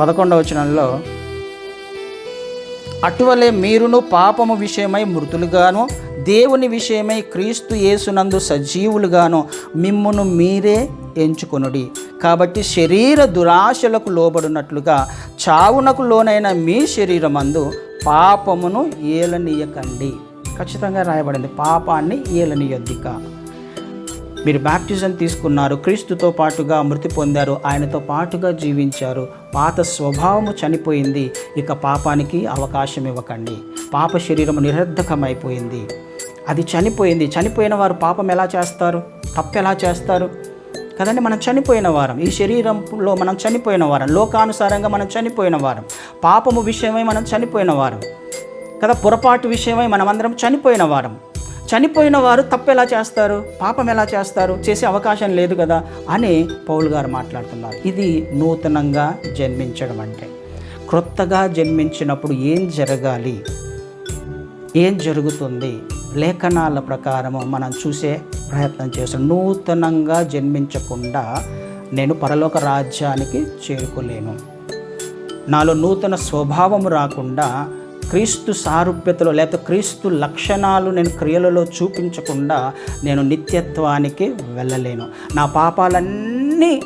పదకొండవ వచనంలో అటువలే మీరును పాపము విషయమై మృతులుగాను దేవుని విషయమై క్రీస్తు యేసునందు సజీవులుగాను మిమ్మును మీరే ఎంచుకొనుడి. కాబట్టి శరీర దురాశలకు లోబడినట్లుగా చావునకు లోనైన మీ శరీరమందు పాపమును ఏలనీయకండి. ఖచ్చితంగా రాయబడింది పాపాన్ని ఏలనీయొద్దిక. మీరు బ్యాప్టిజం తీసుకున్నారు క్రీస్తుతో పాటుగా మృతి పొందారు ఆయనతో పాటుగా జీవించారు. పాత స్వభావము చనిపోయింది ఇక పాపానికి అవకాశం ఇవ్వకండి. పాప శరీరం నిరర్ధకమైపోయింది. అది చనిపోయింది. చనిపోయిన వారు పాపం ఎలా చేస్తారు? తప్పు ఎలా చేస్తారు? కదండి మనం చనిపోయిన వారం. ఈ శరీరంలో మనం చనిపోయిన వారం. లోకానుసారంగా మనం చనిపోయిన వారం. పాపము విషయమై మనం చనిపోయిన వారం. కదా పొరపాటు విషయమై మనమందరం చనిపోయిన వారం. చనిపోయిన వారు తప్పు ఎలా చేస్తారు? పాపం ఎలా చేస్తారు? చేసే అవకాశం లేదు కదా? అని పౌల్ గారు మాట్లాడుతున్నారు. ఇది నూతనంగా జన్మించడం అంటే. క్రొత్తగా జన్మించినప్పుడు ఏం జరగాలి? ఏం జరుగుతుంది? లేఖనాల ప్రకారము మనం చూసే ప్రయత్నం చేస్తాం. నూతనంగా జన్మించకుండా నేను పరలోక రాజ్యానికి చేరుకోలేను. నాలో నూతన స్వభావం రాకుండా క్రీస్తు సారూప్యతలో లేకపోతే క్రీస్తు లక్షణాలు నేను క్రియలలో చూపించకుండా నేను నిత్యత్వానికి వెళ్ళలేను. నా పాపాలన్నీ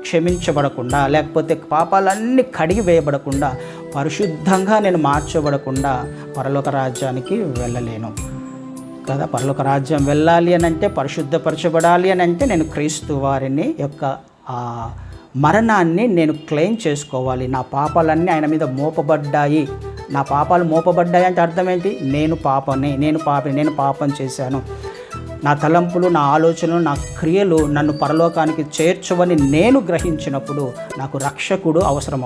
క్షమించబడకుండా లేకపోతే పాపాలన్నీ కడిగి వేయబడకుండా పరిశుద్ధంగా నేను మార్చబడకుండా పరలోక రాజ్యానికి వెళ్ళలేను. కదా? పరలోక రాజ్యం వెళ్ళాలి అని అంటే పరిశుద్ధపరచబడాలి అని అంటే నేను క్రీస్తు వారిని యొక్క ఆ మరణాన్ని నేను క్లెయిమ్ చేసుకోవాలి. నా పాపాలన్నీ ఆయన మీద మోపబడ్డాయి. నా పాపాలు మోపబడ్డాయి అంటే అర్థం ఏంటి నేను పాపని నేను పాపని నేను పాపం చేశాను. నా తలంపులు నా ఆలోచనలు నా క్రియలు నన్ను పరలోకానికి చేర్చవని నేను గ్రహించినప్పుడు నాకు రక్షకుడు అవసరం